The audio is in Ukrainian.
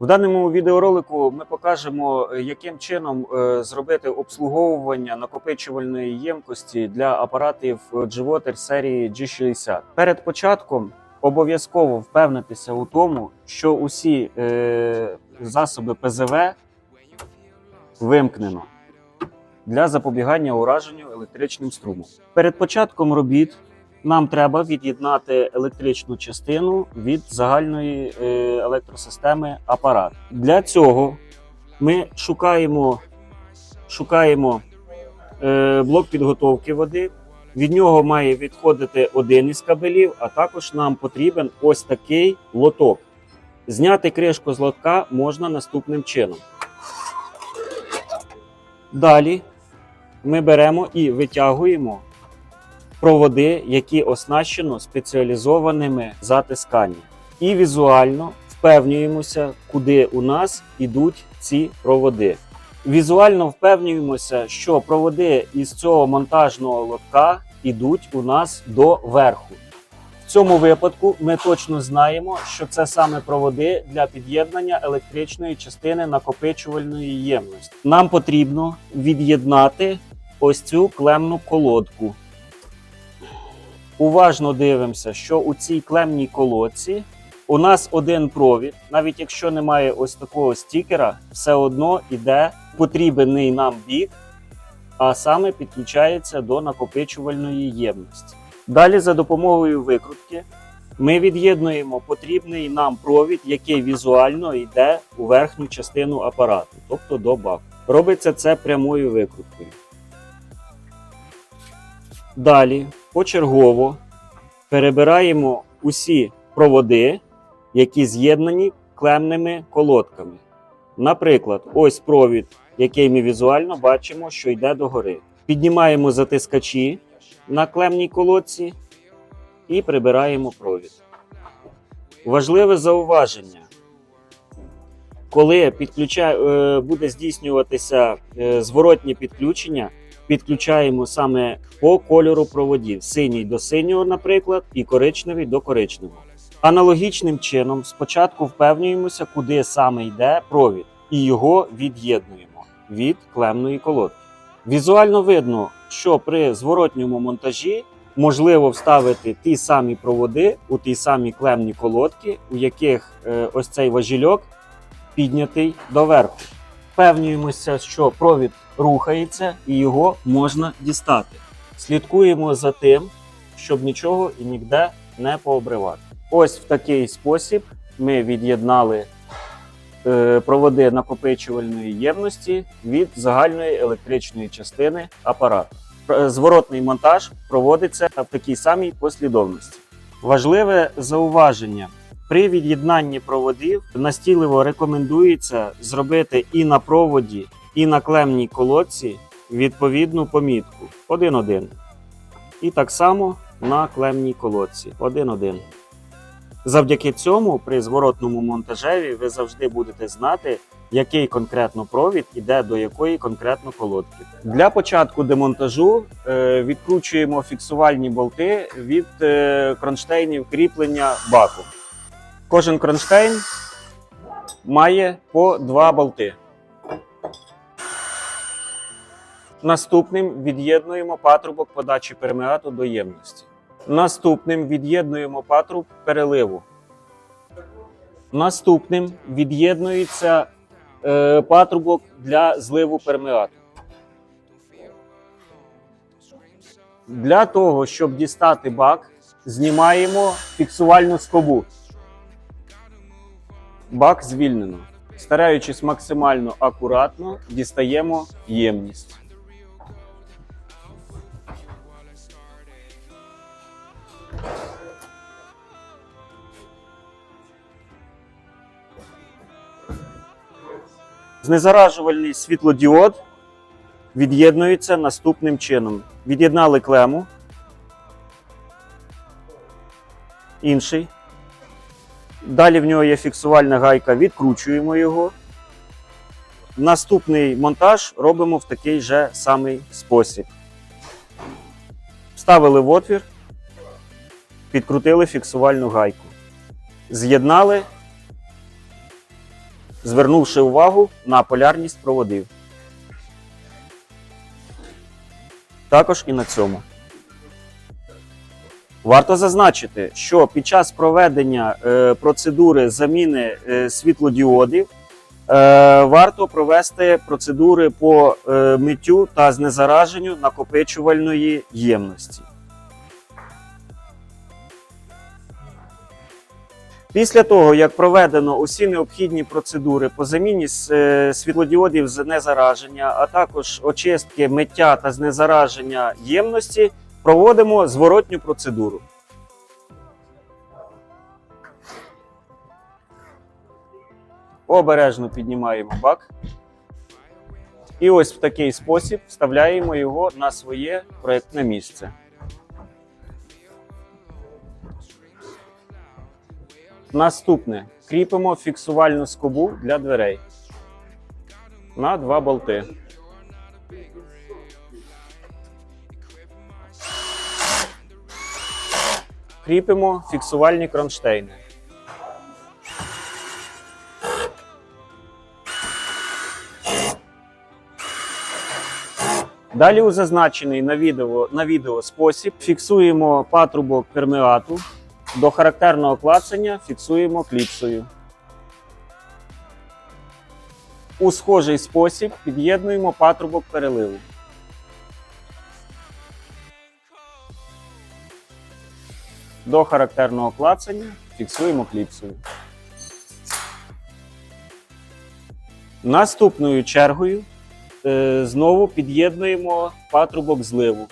В даному відеоролику ми покажемо, е, яким чином е, зробити обслуговування накопичувальної ємкості для апаратів G-Water серії G60. Перед початком обов'язково впевнитися у тому, що усі е, засоби ПЗВ вимкнено для запобігання ураженню електричним струмом. Перед початком робіт нам треба від'єднати електричну частину від загальної е, електросистеми апарат. Для цього ми шукаємо, шукаємо е, блок підготовки води. Від нього має відходити один із кабелів, а також нам потрібен ось такий лоток. Зняти кришку з лотка можна наступним чином. Далі ми беремо і витягуємо проводи, які оснащено спеціалізованими затисканнями. І візуально впевнюємося, куди у нас ідуть ці проводи. Візуально впевнюємося, що проводи із цього монтажного лотка ідуть у нас до верху. В цьому випадку ми точно знаємо, що це саме проводи для під'єднання електричної частини накопичувальної ємності. Нам потрібно від'єднати ось цю клемну колодку. Уважно дивимося, що у цій клемній колодці у нас один провід, навіть якщо немає ось такого стікера, все одно йде потрібний нам бік, а саме підключається до накопичувальної ємності. Далі, за допомогою викрутки, ми від'єднуємо потрібний нам провід, який візуально йде у верхню частину апарату, тобто до баку. Робиться це прямою викруткою. Далі почергово перебираємо усі проводи, які з'єднані клемними колодками. Наприклад, ось провід, який ми візуально бачимо, що йде догори. Піднімаємо затискачі на клемній колодці і прибираємо провід. Важливе зауваження. Коли підключа... е, буде здійснюватися е, зворотнє підключення, підключаємо саме по кольору проводів: синій до синього, наприклад, і коричневий до коричневого. Аналогічним чином спочатку впевнюємося, куди саме йде провід, і його від'єднуємо від клемної колодки. Візуально видно, що при зворотньому монтажі можливо вставити ті самі проводи у ті самі клемні колодки, у яких е, ось цей важільок піднятий доверху. Впевнюємося, що провід рухається і його можна дістати. Слідкуємо за тим, щоб нічого і ніде не пообривати. Ось в такий спосіб ми від'єднали е, проводи накопичувальної ємності від загальної електричної частини апарату. Е, Зворотний монтаж проводиться в такій самій послідовності. Важливе зауваження. При від'єднанні проводів настійливо рекомендується зробити і на проводі, і на клемній колодці відповідну помітку 1-1. І так само на клемній колодці 1-1. Завдяки цьому при зворотному монтажеві ви завжди будете знати, який конкретно провід іде до якої конкретно колодки. Для початку демонтажу е, відкручуємо фіксувальні болти від е, кронштейнів кріплення баку. Кожен кронштейн має по два болти. Наступним від'єднуємо патрубок подачі пермеату до ємності. Наступним від'єднуємо патруб переливу. Наступним від'єднується е, патрубок для зливу пермеату. Для того, щоб дістати бак, знімаємо фіксувальну скобу. Бак звільнено. Стараючись максимально акуратно, дістаємо ємність. Знезаражувальний світлодіод від'єднується наступним чином. Від'єднали клему. Інший. Далі в нього є фіксувальна гайка, відкручуємо його. Наступний монтаж робимо в такий же самий спосіб. Вставили в отвір, підкрутили фіксувальну гайку. З'єднали звернувши увагу на полярність проводів. Також і на цьому. Варто зазначити, що під час проведення е, процедури заміни е, світлодіодів е, варто провести процедури по миттю та знезараженню накопичувальної ємності. Після того, як проведено усі необхідні процедури по заміні світлодіодів з незараження, а також очистки миття та знезараження ємності, проводимо зворотню процедуру. Обережно піднімаємо бак. І ось в такий спосіб вставляємо його на своє проєктне місце. Наступне кріпимо фіксувальну скобу для дверей на два болти. Кріпимо фіксувальні кронштейни. Далі у зазначений на відео, на відео спосіб фіксуємо патрубок пермеату. До характерного клацання фіксуємо кліпсою. У схожий спосіб під'єднуємо патрубок переливу. До характерного клацання фіксуємо кліпсою. Наступною чергою е, знову під'єднуємо патрубок зливу.